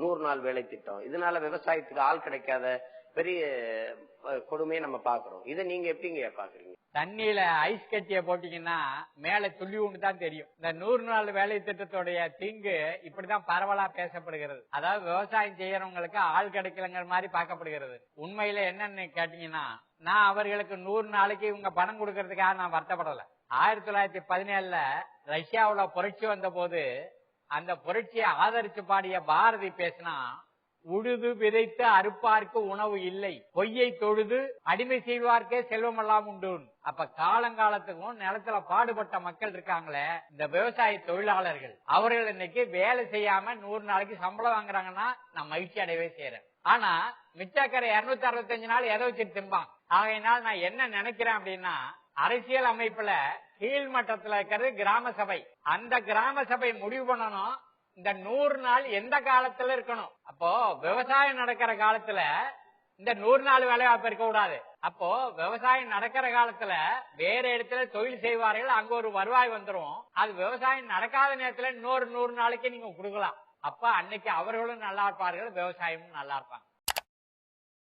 நூறு நாள் வேலை திட்டம். இதனால விவசாயத்துக்கு ஆள் கிடைக்காத பெரிய கொடுமையை நம்ம பாக்குறோம் இதை நீங்க எப்படிங்க பாக்குறீங்க தண்ணியில ஐஸ் கட்டிய போட்டீங்கன்னா மேல துள்ளி உண்டு தான் தெரியும். இந்த நூறு நாள் வேலை திட்டத்துடைய தீங்கு இப்படிதான் பரவலா பேசப்படுகிறது. அதாவது விவசாயம் செய்யறவங்களுக்கு ஆள் கிடைக்கலங்கிற மாதிரி பார்க்கப்படுகிறது. உண்மையில என்னன்னு கேட்டீங்கன்னா நான் அவர்களுக்கு நூறு நாளைக்கு இவங்க பணம் கொடுக்கறதுக்காக நான் வருத்தப்படல. ஆயிரத்தி தொள்ளாயிரத்தி பதினேழுல ரஷ்யாவுல புரட்சி வந்த போது அந்த புரட்சியை ஆதரிச்சு பாடிய பாரதி பேசினா உழுது விதைத்து அறுப்பார்க்கு உணவு இல்லை பொய்யை தொழுது அடிமை செய்வார்க்கே செல்வமெல்லாம் உண்டு. அப்ப காலங்காலத்துக்கும் நிலத்துல பாடுபட்ட மக்கள் இருக்காங்களே இந்த விவசாய தொழிலாளர்கள் அவர்கள் இன்னைக்கு வேலை செய்யாம நூறு நாளைக்கு சம்பளம் வாங்குறாங்கன்னா நான் மகிழ்ச்சி அடையவே செய்யறேன் ஆனா மிச்சக்கரை இருநூத்தி அறுபத்தஞ்சு நாள் எதை வச்சுட்டு திம்பான்? ஆகையினால் நான் என்ன நினைக்கிறேன் அப்படின்னா அரசியல் அமைப்புல கீழ் மட்டத்துல இருக்கிறது கிராம சபை. அந்த கிராம சபை முடிவு பண்ணணும். இந்த நூறு நாள் எந்த காலத்துல இருக்கணும்? அப்போ விவசாயம் நடக்கிற காலத்துல இந்த நூறு நாள் வேலைவாய்ப்பு இருக்க கூடாது அப்போ விவசாயம் நடக்கிற காலத்துல வேற இடத்துல தொழில் செய்வார்கள். அங்க ஒரு வருவாய் வந்துரும். அது விவசாயம் நடக்காத நேரத்துல இன்னொரு நூறு நாளைக்கு நீங்க கொடுக்கலாம். அப்ப அன்னைக்கு அவர்களும் நல்லா இருப்பார்கள் விவசாயமும் நல்லா இருப்பாங்க.